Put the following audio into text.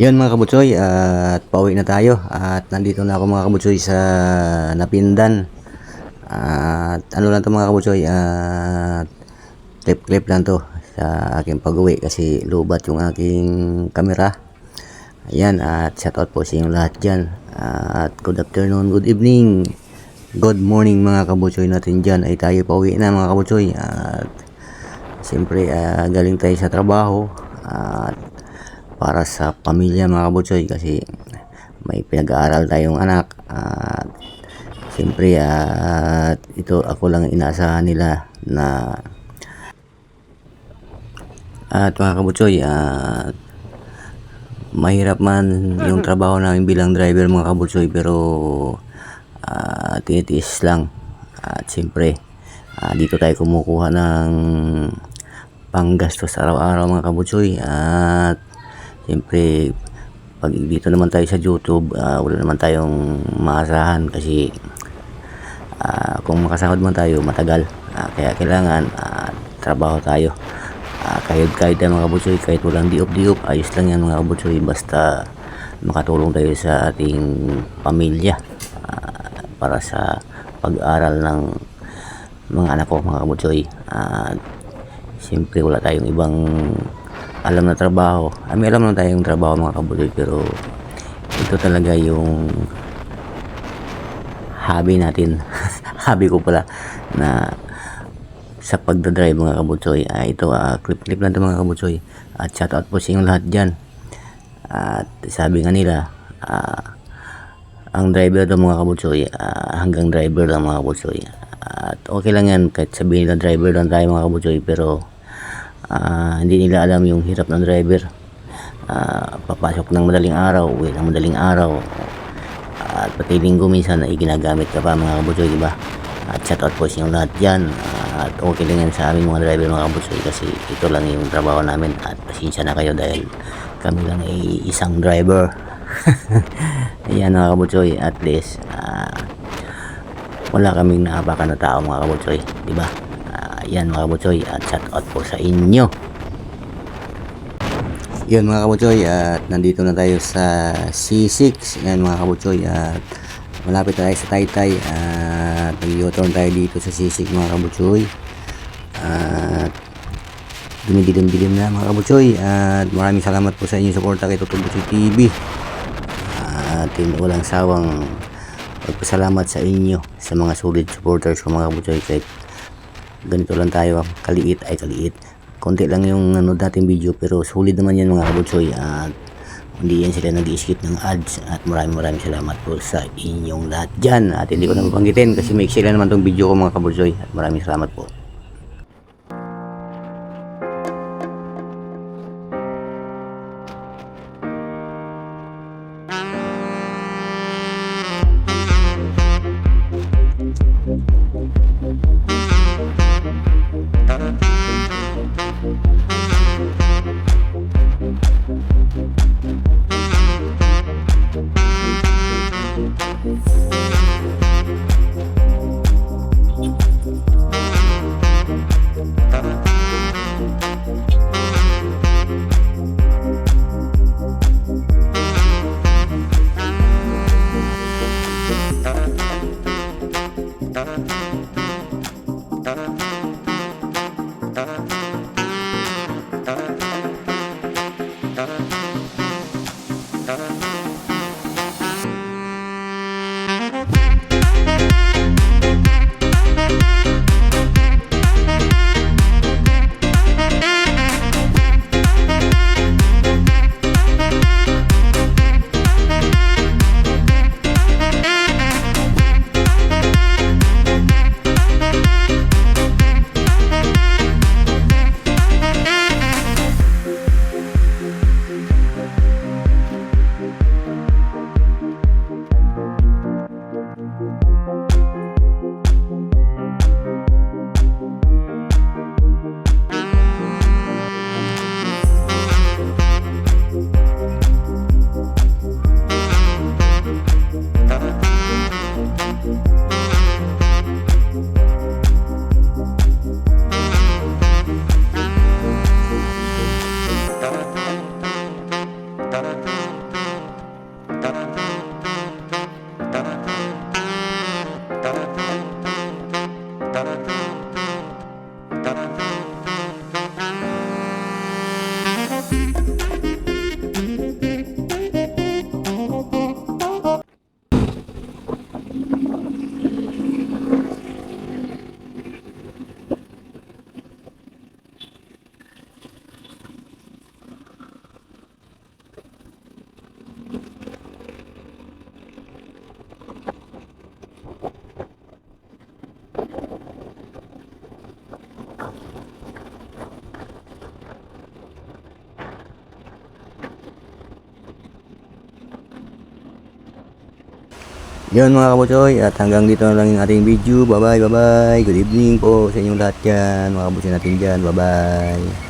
Yun mga kabutsoy, at pauwi na tayo. At nandito na ako mga kabutsoy sa Napindan. At ano lang to mga kabutsoy, at clip-clip lang to sa aking pag-uwi kasi lubat yung aking kamera. Ayan, at shoutout po sa inyong lahat dyan. At good afternoon, good evening, good morning mga kabutsoy natin dyan. Ay tayo pauwi na mga kabutsoy. At siyempre, ah, galing tayo sa trabaho. At para sa pamilya mga kabutsoy kasi may pinag-aaral tayong anak. At siyempre at ito ako lang inaasahan nila na at mga kabutsoy at mahirap man yung trabaho namin bilang driver mga kabutsoy pero uh, tinitiis lang. At siyempre ah, dito tayo kumukuha ng panggastos araw-araw mga kabutsoy at siyempre pag dito naman tayo sa YouTube ah, wala naman tayong maasahan kasi ah, kung makasahod man tayo matagal. Ah, kaya kailangan ah, trabaho tayo. Ah, kahit kahit tayo mga kabutsoy kahit walang diop-diop ayos lang yan mga kabutsoy basta makatulong tayo sa ating pamilya ah, para sa pag-aral ng mga anak ko mga kabutsoy at siyempre wala tayong ibang alam na trabaho. Ah, may alam na tayong trabaho mga kabutsoy pero ito talaga yung hobby natin. Hobby ko pala na sa pagdadrive mga kabutsoy ah, ito ah, clip clip lang ito mga kabutsoy at shout out po sa inyong lahat dyan. At sabi nga nila ah, ang driver daw mga kabutsoy ah, hanggang driver lang mga kabutsoy at okay lang yan kahit sabihin nila driver lang tayo mga kabutsoy pero ah, hindi nila alam yung hirap ng driver. Ah, papasok ng madaling araw uwi ng madaling araw. At pati linggo minsan ay ginagamit ka pa mga kabutsoy di ba? At shout out po sa inyong lahat dyan. At okay lang yan sa aming mga driver mga kabutsoy kasi ito lang yung trabaho namin. At pasensya na kayo dahil kami lang ay isang driver. Ayan mga kabutsoy at least ah, wala kaming naapakan na tao mga kabutsoy di ba yan mga kabutsoy at shout out po sa inyo. Yun mga kabutsoy at nandito na tayo sa C6 yan mga kabutsoy at malapit tayo sa Taytay at nag-u-turn tayo dito sa C6 mga kabutsoy at dumidilim-dilim na mga kabutsoy at maraming salamat po sa inyong suporta kay Tutol Butsoy TV at hindi walang sawang pagpasalamat sa inyo sa mga solid supporters mga kabutsoy kahit ganito lang tayo kaliit ay kaliit. Konti lang yung ano dating video pero solid naman yan mga kabutsoy at hindi yan sila nag-skip ng ads at maraming maraming salamat po sa inyong lahat dyan. At hindi ko na mabanggitin kasi may sila naman tong video ko mga kabutsoy at maraming salamat po Thank Yun mga kabutsoy, at hanggang dito na lang yung ating video. Bye bye, bye bye. Good evening po sa inyong lahat dyan. Mga kabutsoy natin dyan. Bye bye.